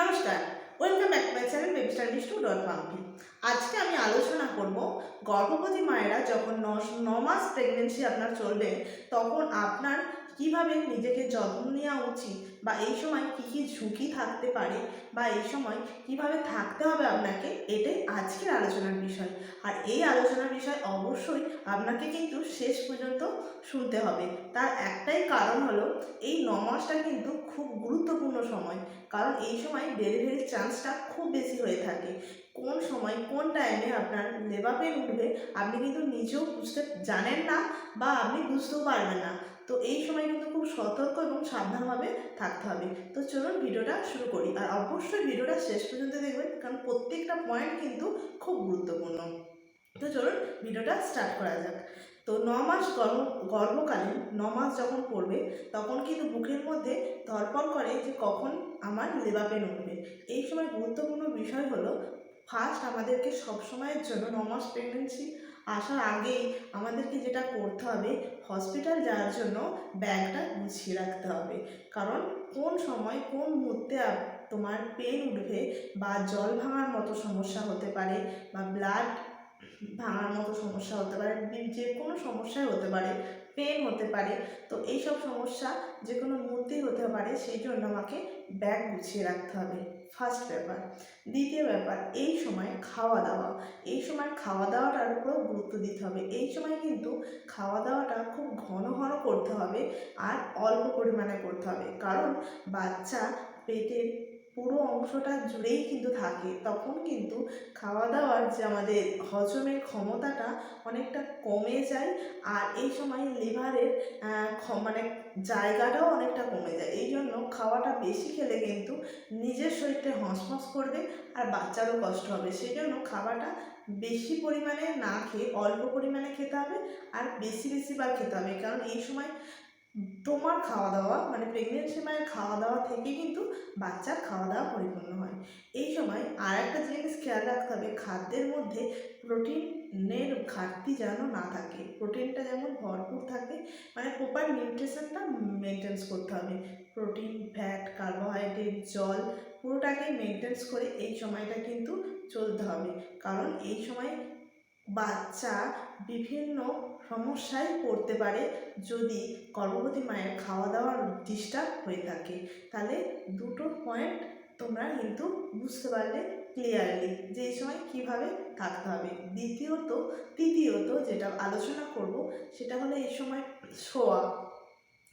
নমস্কার, welcome back my channel baby star two dot Pampi আজকে আমি আলোচনা করব গর্ভবতী মায়েরা যখন ন মাস প্রেগনেন্সি আপনার চলবে, তখন আপনার কীভাবে নিজেকে যত্ন নেওয়া উচিত? বা এই সময় কী কী ঝুঁকি থাকতে পারে? বা এই সময় কীভাবে থাকতে হবে আপনাকে? এটাই আজকের আলোচনার বিষয়। আর এই আলোচনার বিষয় অবশ্যই আপনাকে কিন্তু শেষ পর্যন্ত শুনতে হবে। তার একটাই কারণ হলো, এই ন মাসটা কিন্তু খুব গুরুত্বপূর্ণ সময়। কারণ এই সময় ডেলিভারির চান্সটা খুব বেশি হয়ে থাকে। কোন সময়, কোন টাইমে আপনার লেবার পেন উঠবে, আপনি কিন্তু নিজেও বুঝতে জানেন না বা আপনি বুঝতেও পারবেন না। তো এই সময় কিন্তু খুব সতর্ক এবং সাবধানভাবে থাকতে হবে। তো চলুন ভিডিওটা শুরু করি। আর অবশ্যই ভিডিওটা শেষ পর্যন্ত দেখবেন, কারণ প্রত্যেকটা পয়েন্ট কিন্তু খুব গুরুত্বপূর্ণ। তো চলুন ভিডিওটা স্টার্ট করা যাক। তো ন মাস গর্ভ, গর্ভকালীন ন মাস যখন পড়বে, তখন কিন্তু বুকের মধ্যে ধরপড় করে যে কখন আমার লেবা পেন উঠবে। এই সময় গুরুত্বপূর্ণ বিষয় হলো ফার্স্ট আমাদেরকে সব সময়ের জন্য ন মাস প্রেগনেন্সি আসার আগেই আমাদেরকে যেটা করতে হবে হসপিটাল যাওয়ার জন্য ব্যাগটা গুছিয়ে রাখতে হবে। কারণ কোন সময় কোন মুহূর্তে তোমার পেন উঠবে বা জল ভাঙার মতো সমস্যা হতে পারে বা ব্লাড ভাঙার মতো সমস্যা হতে পারে যে কোনো সমস্যাই হতে পারে পেন হতে পারে, তো এই সব সমস্যা যে কোনো মুহূর্তেই হতে পারে, সেই জন্য আমাকে ব্যাগ গুছিয়ে রাখতে হবে। ফার্স্ট ব্যাপার। দ্বিতীয় ব্যাপার, এই সময় খাওয়া দাওয়া। এই সময় খাওয়া দাওয়াটার উপরেও গুরুত্ব দিতে হবে। এই সময় কিন্তু খাওয়া দাওয়াটা খুব ঘন ঘন করতে হবে আর অল্প পরিমাণে করতে হবে। কারণ বাচ্চা পেটের পুরো অংশটা জুড়েই কিন্তু থাকে। তখন কিন্তু খাওয়া দাওয়ার যে আমাদের হজমের ক্ষমতাটা অনেকটা কমে যায় আর এই সময় লিভারের মানে জায়গাটাও অনেকটা কমে যায়। এই জন্য খাওয়াটা বেশি খেলে কিন্তু নিজের শরীরটা হঁসফস করবে আর বাচ্চারও কষ্ট হবে। সেই জন্য খাওয়াটা বেশি পরিমাণে না খেয়ে অল্প পরিমাণে খেতে হবে আর বেশি বেশি বার খেতে হবে। কারণ এই সময় তোমার খাওয়া দাওয়া মানে প্রেগনেন্সি মায়ের খাওয়া দাওয়া থেকে কিন্তু বাচ্চার খাওয়া দাওয়া পরিপূর্ণ হয়। এই সময় আর একটা জিনিস খেয়াল রাখতে হবে, খাদ্যের মধ্যে প্রোটিনের ঘাটতি যেন না থাকে। প্রোটিনটা যেমন ভরপুর থাকে মানে প্রপার নিউট্রিশনটা মেনটেন্স করতে হবে। প্রোটিন ফ্যাট কার্বোহাইড্রেট জল পুরোটাকে মেনটেন্স করে এই সময়টা কিন্তু চলতে হবে। কারণ এই সময় বাচ্চা বিভিন্ন সমস্যায় পড়তে পারে যদি গর্ভবতী মায়ের খাওয়া দাওয়ার ডিস্টার্ব হয়ে থাকে, তাহলে দুটো পয়েন্ট তোমরা কিন্তু বুঝতে পারলে ক্লিয়ারলি যে এই সময় কীভাবে থাকতে হবে। দ্বিতীয়ত, তৃতীয়ত যেটা আলোচনা করব, সেটা হলো এই সময় শোয়া।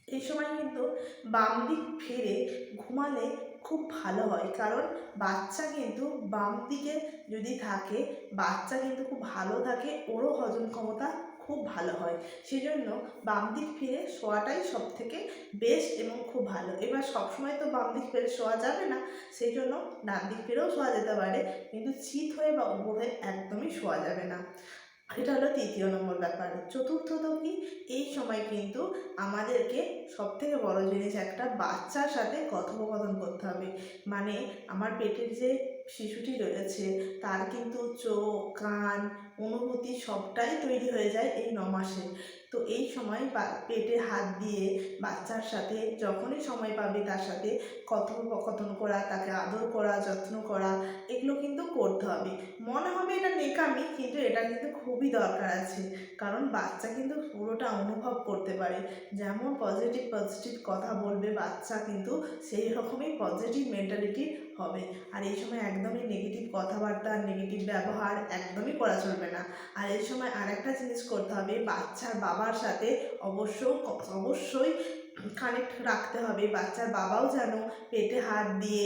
এই সময় কিন্তু বাম দিক ফিরে ঘুমালে খুব ভালো হয়। কারণ বাচ্চা কিন্তু বাম দিকে যদি থাকে, বাচ্চা কিন্তু খুব ভালো থাকে, ওরও হজম ক্ষমতা খুব ভালো হয়। সেই জন্য বাম দিক ফিরে শোয়াটাই সব থেকে বেস্ট এবং খুব ভালো। এবার সবসময় তো বাম দিক ফিরে শোয়া যাবে না সেই জন্য ডান দিক ফিরেও শোয়া যেতে পারে, কিন্তু চিত হয়ে বা উপর একদমই শোয়া যাবে না। এটা হলো তৃতীয় নম্বর ব্যাপার। চতুর্থত কি? এই সময় কিন্তু আমাদেরকে সব থেকে বড় জিনিস একটা বাচ্চার সাথে কথোপকথন করতে হবে। মানে আমার পেটের যে শিশুটি রয়েছে, তার কিন্তু চোখ, কান, অনুভূতি সবটাই তৈরি হয়ে যায় এই ন মাসে তো এই সময় পেটে হাত দিয়ে বাচ্চার সাথে যখনই সময় পাবে তার সাথে কথোপকথন করা, তাকে আদর করা, যত্ন করা, এগুলো কিন্তু করতে হবে। মনে হবে এটা নেকামি, কিন্তু এটা কিন্তু খুবই দরকার আছে। কারণ বাচ্চা কিন্তু পুরোটা অনুভব করতে পারে। যেমন পজিটিভ পজিটিভ কথা বলবে বাচ্চা কিন্তু সেই রকমই পজিটিভ মেন্টালিটি হবে। আর এই সময় একদমই নেগেটিভ কথাবার্তা নেগেটিভ ব্যবহার একদমই করা চলবে না। আর এই সময় আরেকটা জিনিস করতে হবে, বাচ্চার বাবার সাথে অবশ্য অবশ্যই কানেক্ট রাখতে হবে। বাচ্চার বাবাও যেন পেটে হাত দিয়ে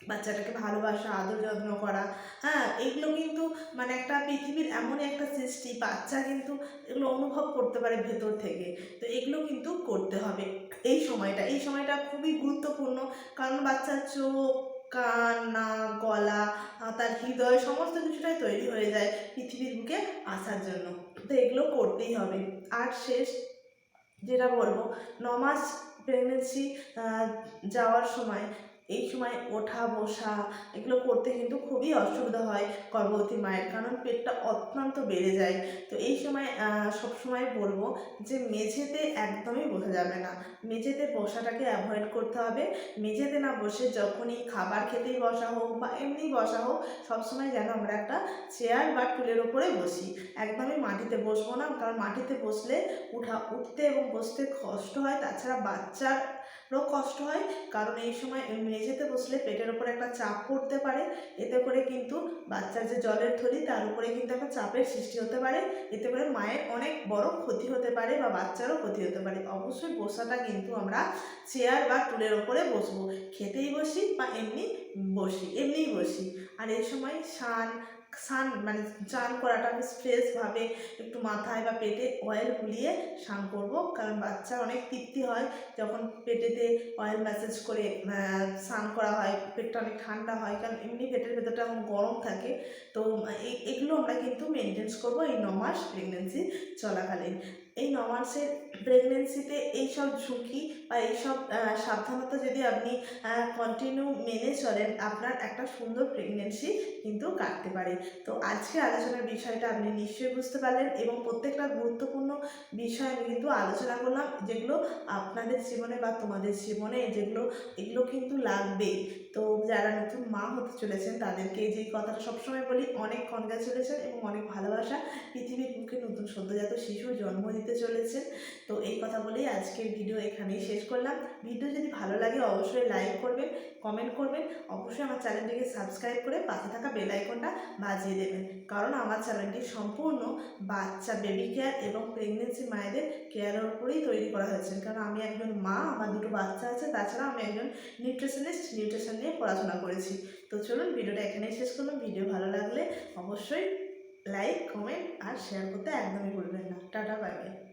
বাচ্চাটাকে ভালোবাসা, আদর যত্ন করা হ্যাঁ এগুলো কিন্তু মানে একটা পৃথিবীর এমনই একটা সৃষ্টি, বাচ্চা কিন্তু এগুলো অনুভব করতে পারে ভেতর থেকে। তো এগুলো কিন্তু করতে হবে এই সময়টা। এই সময়টা খুবই গুরুত্বপূর্ণ। কারণ বাচ্চার চোখ কান, নাক, গলা তার হৃদয়, সমস্ত কিছুটাই তৈরি হয়ে যায় পৃথিবীর বুকে আসার জন্য। তো এগুলো করতেই হবে। আর শেষ যেটা বলব, নমাজ প্রেগনেন্সি যাওয়ার সময় এই সময় ওঠা, বসা এগুলো করতে কিন্তু খুবই অসুবিধা হয় গর্ভবতী মায়ের কারণ পেটটা অত্যন্ত বেড়ে যায়। তো এই সময় সব সময় বলব যে মেঝেতে একদমই বসা যাবে না। মেঝেতে বসাটাকে অ্যাভয়েড করতে হবে। মেঝেতে না বসে যখনই খাবার খেতেই বসা হোক বা এমনি বসা হোক, সবসময় যেন আমরা একটা চেয়ার বা টুলের ওপরে বসি। একদমই মাটিতে বসবো না, কারণ মাটিতে বসলে উঠা, উঠতে এবং বসতে কষ্ট হয়। তাছাড়া বাচ্চারও কষ্ট হয়, কারণ এই সময় মেঝেতে বসলে পেটের ওপরে একটা চাপ পড়তে পারে। এতে করে কিন্তু বাচ্চার যে জলের থলি, তার উপরে কিন্তু একটা চাপের সৃষ্টি হতে পারে। এতে করে মায়ের অনেক বড় ক্ষতি হতে পারে বা বাচ্চারও ক্ষতি হতে পারে। অবশ্যই বসাটা কিন্তু আমরা চেয়ার বা টুলের ওপরে বসবো। খেতেই বসি বা এমনি বসি, এমনিই বসি। আর এই সময় স্নান স্নান মানে চান করাটা বেশ ফ্রেশভাবে একটু মাথায় বা পেটে অয়েল গুলিয়ে স্নান করব। কারণ বাচ্চা অনেক তৃপ্তি হয় যখন পেটেতে অয়েল ম্যাসেজ করে স্নান করা হয়, পেটটা অনেক ঠান্ডা হয়। কারণ এমনি পেটের ভেতরটা এখন গরম থাকে। তো এগুলো আমরা কিন্তু মেনটেন্স করব এই ন মাস প্রেগনেন্সি চলাকালীন। এই ন মাসের প্রেগনেন্সিতে এইসব ঝুঁকি বা এইসব সাবধানতা যদি আপনি কন্টিনিউ মেনে চলেন, আপনার একটা সুন্দর প্রেগনেন্সি কিন্তু কাটতে পারে। তো আজকে আলোচনার বিষয়টা আপনি নিশ্চয়ই বুঝতে পারলেন এবং প্রত্যেকটা গুরুত্বপূর্ণ বিষয় আমি কিন্তু আলোচনা করলাম, যেগুলো আপনাদের জীবনে বা তোমাদের জীবনে যেগুলো, এগুলো কিন্তু লাগবেই। যারা নতুন মা হতে চলেছেন, তাদেরকে যে কথাটা সবসময় বলি, অনেক কনগ্রাচুলেশন এবং অনেক ভালোবাসা। পৃথিবীর মুখে নতুন সদ্যজাত শিশুর জন্ম দিতে চলেছেন। তো এই কথা বলেই আজকের ভিডিও এখানেই শেষ করলাম। ভিডিও যদি ভালো লাগে, অবশ্যই লাইক করবেন কমেন্ট করবেন। অবশ্যই আমার চ্যানেলটিকে সাবস্ক্রাইব করে পাশে থাকা বেল আইকনটা বাজিয়ে দেবেন। কারণ আমার চ্যানেলটি সম্পূর্ণ বাচ্চা বেবি কেয়ার এবং প্রেগনেন্সি মায়েদের কেয়ারের উপরেই তৈরি করা হয়েছে। কারণ আমি একজন মা, আমার দুটো বাচ্চা আছে তাছাড়া আমি একজন নিউট্রিশনিস্ট নিউট্রিশন নিয়ে পড়াশোনা করেছি। তো চলুন ভিডিওটা এখানেই শেষ করলাম। ভিডিও ভালো লাগলে অবশ্যই লাইক কমেন্ট আর শেয়ার করতে একদমই ভুলবেন না। Tata bye bye